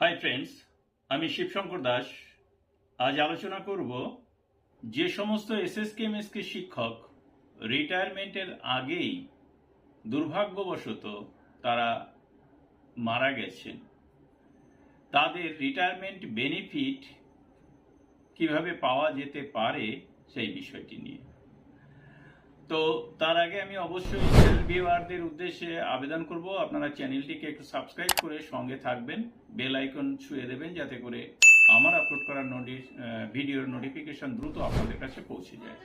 Hi friends আমি শিবশঙ্কর দাস। আজ আলোচনা করব যে সমস্ত এসএসকেএমএসকে শিক্ষক রিটায়ারমেন্টের আগেই দুর্ভাগ্যবশত তারা মারা গেছেন। তাদের রিটায়ারমেন্ট বেনিফিট কীভাবে পাওয়া যেতে পারে সেই বিষয়টি নিয়ে। তো তার আগে আমি অবশ্যই ভিউয়ারদের উদ্দেশ্যে আবেদন করব। আপনারা চ্যানেলটিকে একটু সাবস্ক্রাইব করে সঙ্গে থাকবেন। বেল আইকন ছুঁয়ে দেবেন যাতে করে আমার আপলোড করার নোটি ভিডিওর নোটিফিকেশন দ্রুত আপনাদের কাছে পৌঁছে যায়।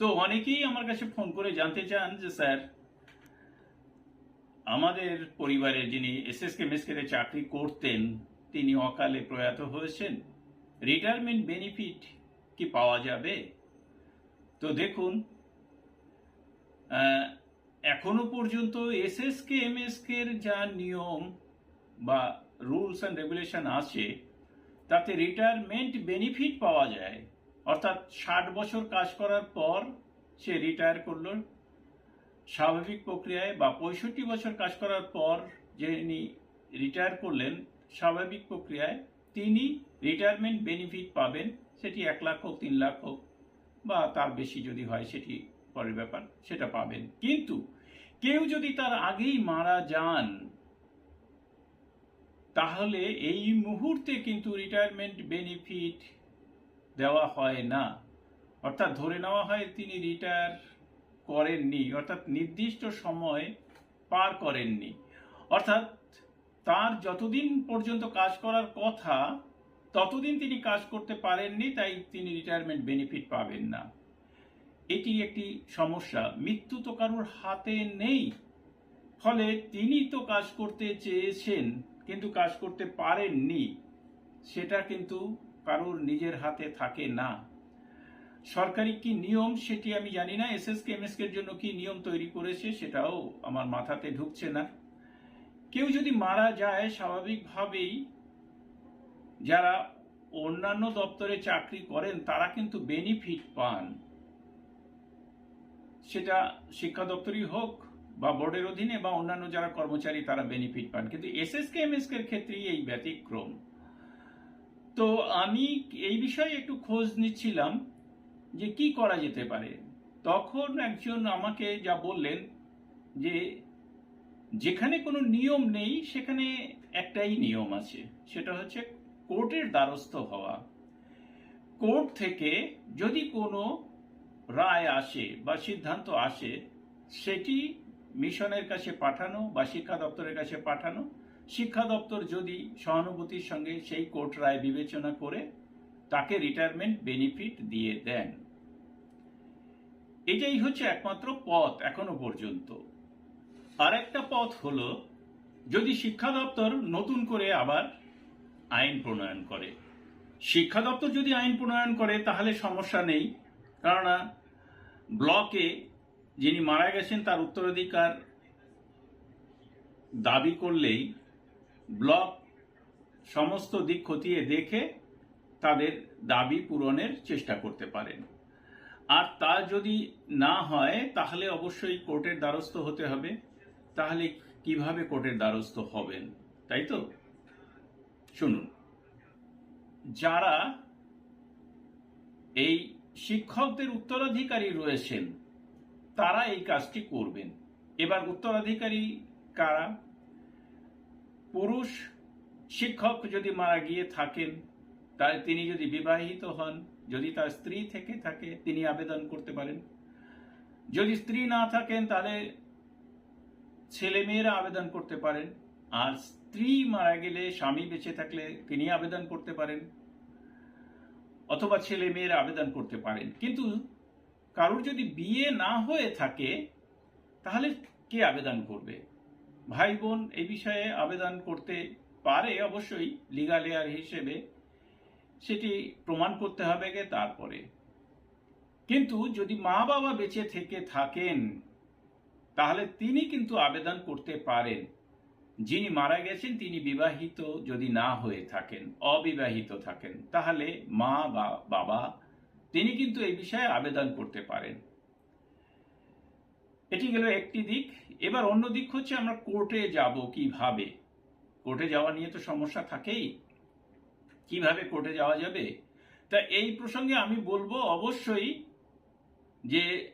তো অনেকেই আমার কাছে ফোন করে জানতে চান যে, স্যার, আমাদের পরিবারের যিনি এস এস কে মেসকেরে চাকরি করতেন, তিনি অকালে প্রয়াত হয়েছেন। রিটায়ারমেন্ট বেনিফিট কি পাওয়া যাবে? তো দেখুন এখনও পর্যন্ত এস এসএসকে, এমএসকে এর যা নিয়ম বা রুলস অ্যান্ড রেগুলেশন আছে, তাতে রিটায়ারমেন্ট বেনিফিট পাওয়া যায়। অর্থাৎ ষাট বছর কাজ করার পর সে রিটায়ার করল। স্বাভাবিক প্রক্রিয়ায় বা পঁয়ষট্টি বছর কাজ করার পর যিনি রিটায়ার করলেন, স্বাভাবিক প্রক্রিয়ায় তিনি রিটায়ারমেন্ট বেনিফিট পাবেন। সেটি এক লাখ হোক, তিন লাখ হোক বা তার বেশি যদি হয়, সেটি পরের ব্যাপার, সেটা পাবেন। কিন্তু কেউ যদি তার আগেই মারা যান, তাহলে এই মুহূর্তে কিন্তু রিটায়ারমেন্ট বেনিফিট দেওয়া হয় না। অর্থাৎ ধরে নেওয়া হয় তিনি রিটায়ার করেননি, অর্থাৎ নির্দিষ্ট সময় পার করেননি। অর্থাৎ তার যতদিন পর্যন্ত কাজ করার কথা, ততদিন তিনি কাজ করতে পারেননি, তাই তিনি রিটায়ারমেন্ট বেনিফিট পাবেন না। এটি একটি সমস্যা। মৃত্যু তো কারোর হাতে নেই। ফলে তিনি তো কাজ করতে চেয়েছেন, কিন্তু কাজ করতে পারেননি। সেটা কিন্তু কারোর নিজের হাতে থাকে না। সরকারি কি নিয়ম সেটি আমি জানি না। S S K M S এর জন্য কি নিয়ম তৈরি করেছে সেটাও আমার মাথাতে ঢুকছে না। কেউ যদি মারা যায়, স্বাভাবিকভাবেই যারা অন্যান্য দপ্তরে চাকরি করেন, তারা কিন্তু বেনিফিট পান। সেটা শিক্ষা দপ্তরই হোক বা বোর্ডের অধীনে বা অন্যান্য যারা কর্মচারী, তারা বেনিফিট পান। কিন্তু S S K M S এর ক্ষেত্রেই এই ব্যতিক্রম। তো আমি এই বিষয়ে একটু খোঁজ নিচ্ছিলাম যে কি করা যেতে পারে। তখন একজন আমাকে যা বললেন যে, যেখানে কোনো নিয়ম নেই, সেখানে একটাই নিয়ম আছে। সেটা হচ্ছে কোর্টের দ্বারস্থ হওয়া। কোর্ট থেকে যদি কোনো রায় আসে বা সিদ্ধান্ত আসে, সেটি মিশনের কাছে পাঠানো বা শিক্ষা দপ্তরের কাছে পাঠানো। শিক্ষা দপ্তর যদি সহানুভূতির সঙ্গে সেই কোর্ট রায় বিবেচনা করে, তাকে রিটায়ারমেন্ট বেনিফিট দিয়ে দেন। এটাই হচ্ছে একমাত্র পথ এখনও পর্যন্ত। আরেকটা পথ হলো, যদি শিক্ষা দপ্তর নতুন করে আবার আইন প্রণয়ন করে। শিক্ষা দপ্তর যদি আইন প্রণয়ন করে, তাহলে সমস্যা নেই। কেননা ব্লকে যিনি মারা গেছেন, তার উত্তরাধিকার দাবি করলেই ব্লক সমস্ত দিক খতিয়ে দেখে তাদের দাবি পূরণের চেষ্টা করতে পারেন। আর তা যদি না হয়, তাহলে অবশ্যই কোর্টের দ্বারস্থ হতে হবে। তাহলে কীভাবে কোর্টের দ্বারস্থ হবেন, তাই তো? শুনুন, যারা এই শিক্ষকদের উত্তরাধিকারী রয়েছেন, তারা এই কাজটি করবেন। এবার উত্তরাধিকারী কারা? পুরুষ শিক্ষক যদি মারা গিয়ে থাকেন তাই তিনি যদি বিবাহিত হন, যদি তার স্ত্রী থেকে থাকে, তিনি আবেদন করতে পারেন। যদি স্ত্রী না থাকেন, তাহলে ছেলে মেয়েরা আবেদন করতে পারেন। আর স্ত্রী মারা গেলে, স্বামী বেঁচে থাকলে তিনি আবেদন করতে পারেন। অথবা ছেলে মেয়েরা আবেদন করতে পারেন। কিন্তু কারোর যদি বিয়ে না হয়ে থাকে, তাহলে কে আবেদন করবে? ভাই বোন এই বিষয়ে আবেদন করতে পারে অবশ্যই লিগাল এয়ার হিসেবে। সেটি প্রমাণ করতে হবে গে তারপরে। কিন্তু যদি মা বাবা বেঁচে থেকে থাকেন, তাহলে তিনি কিন্তু আবেদন করতে পারেন। যিনি মারা গেছেন, তিনি বিবাহিত যদি না হয়ে থাকেন, অবিবাহিত থাকেন, তাহলে মা বা বাবা, তিনি কিন্তু এই বিষয়ে আবেদন করতে পারেন। এটি গেল একটি দিক। এবার অন্য দিক হচ্ছে আমরা কোর্টে যাব কীভাবে? কোর্টে যাওয়া নিয়ে তো সমস্যা থাকেই। কীভাবে কোর্টে যাওয়া যাবে? তা এই প্রসঙ্গে আমি বলব অবশ্যই যে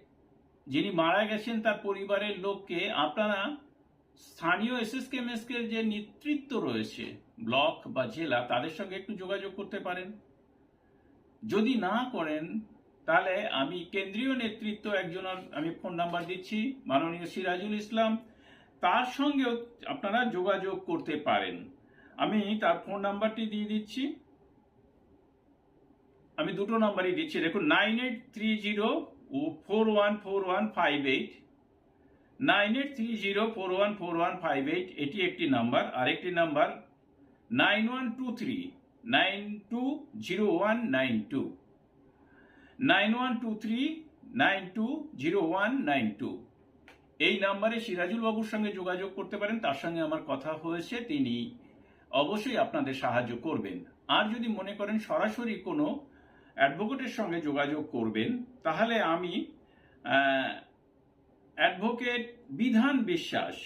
যিনি মারা গেছেন, তার পরিবারের লোককে আপনারা স্থানীয় এসএসকেএমএসকে যে নেতৃত্ব রয়েছে, ব্লক বা জেলা, তাদের সঙ্গে একটু যোগাযোগ করতে পারেন। যদি না করেন, তাহলে আমি কেন্দ্রীয় নেতৃত্ব একজনের আমি ফোন নাম্বার দিচ্ছি, মাননীয় সিরাজুল ইসলাম। তার সঙ্গেও আপনারা যোগাযোগ করতে পারেন। আমি তার ফোন নাম্বারটি দিয়ে দিচ্ছি। আমি দুটো নাম্বারই দিচ্ছি। দেখুন, নাইন এইট থ্রি জিরো ও four one four one five eight. Nine eight three zero four one four one five eight, এটি একটি নাম্বার। আরেকটি number, nine one two three, nine two zero one nine two. Nine one two three, nine two zero one nine two. এই নাম্বারে সিরাজুল বাবুর সঙ্গে যোগাযোগ করতে পারেন। তার সঙ্গে আমার কথা হয়েছে, তিনি অবশ্যই আপনাদের সাহায্য করবেন। আর যদি মনে করেন সরাসরি কোনো অ্যাডভোকেটের সঙ্গে যোগাযোগ করবেন, তাহলে আমি অ্যাডভোকেট বিধান বিশ্বাস,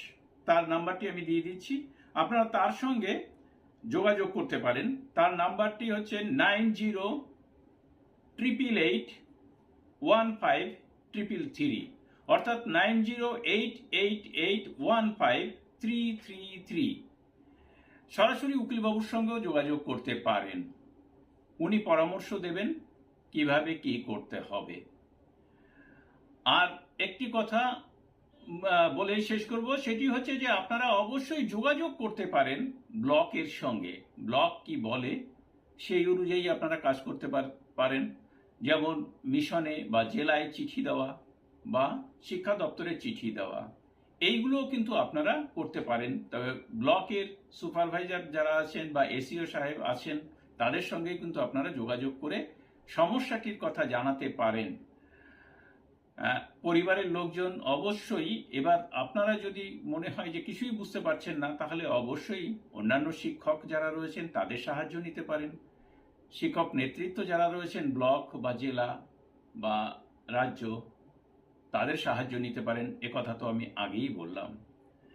তার নাম্বারটি আমি দিয়ে দিচ্ছি। আপনারা তার সঙ্গে যোগাযোগ করতে পারেন। তার নাম্বারটি হচ্ছে nine zero triple eight one five triple three, অর্থাৎ nine zero eight eight eight one five three three three. সরাসরি উকিলবাবুর সঙ্গেও যোগাযোগ করতে পারেন। উনি পরামর্শ দেবেন কীভাবে কি করতে হবে। আর একটি কথা বলেই শেষ করব। সেটি হচ্ছে যে আপনারা অবশ্যই যোগাযোগ করতে পারেন ব্লকের সঙ্গে। ব্লক কি বলে, সেই অনুযায়ী আপনারা কাজ করতে পার- পারেন। যেমন মিশনে বা জেলায় চিঠি দেওয়া বা শিক্ষা দপ্তরে চিঠি দেওয়া। এইগুলোও কিন্তু আপনারা করতে পারেন। তবে ব্লকের সুপারভাইজার যারা আছেন বা এসিও সাহেব আছেন, তাদের সঙ্গে কিন্তু আপনারা যোগাযোগ করে সমস্যাটির কথা জানাতে পারেন। পরিবারের লোকজন অবশ্যই, এবার আপনারা যদি মনে হয় যে কিছুই বুঝতে পারছেন না, তাহলে অবশ্যই অন্যান্য শিক্ষক যারা রয়েছেন, তাদের সাহায্য নিতে পারেন। শিক্ষক নেতৃত্ব যারা রয়েছেন, ব্লক বা জেলা বা রাজ্য, তাদের সাহায্য নিতে পারেন। এ কথা তো আমি আগেই বললাম।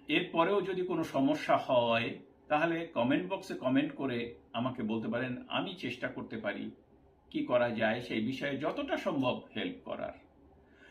এরপরেও যদি কোনো সমস্যা হয়, তাহলে কমেন্ট বক্সে কমেন্ট করে আমাকে বলতে পারেন, আমি চেষ্টা করতে পারি কি করা যায়, সেই বিষয়ে যতটা সম্ভব হেল্প করার।